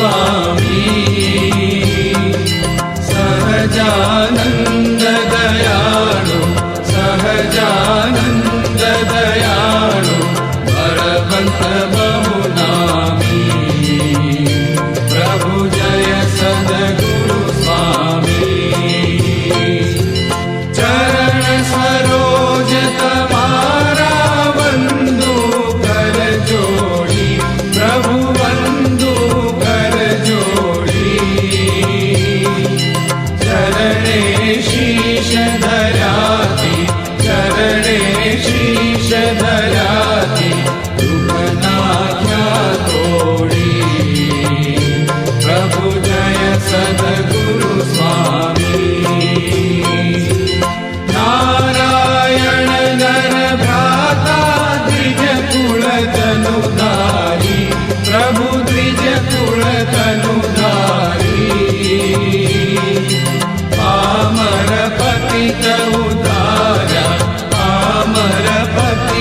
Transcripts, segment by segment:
Swami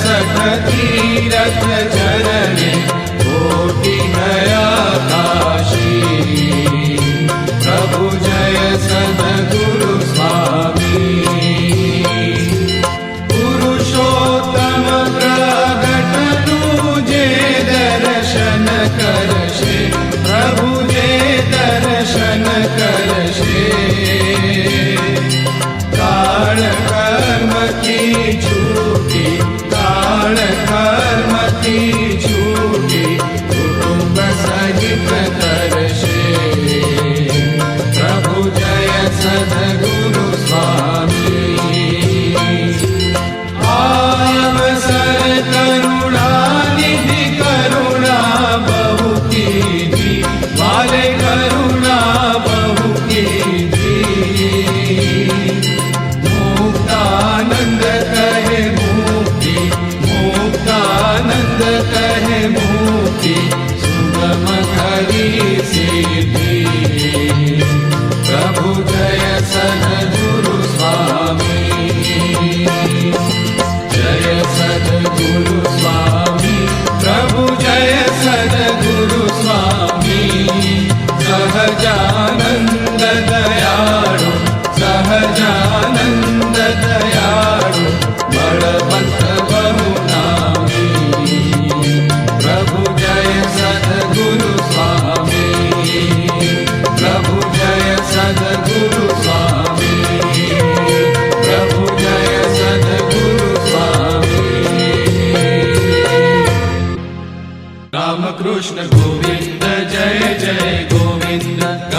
सखतीरथ जनने कोटि नया काशी प्रभु जय सदगुरु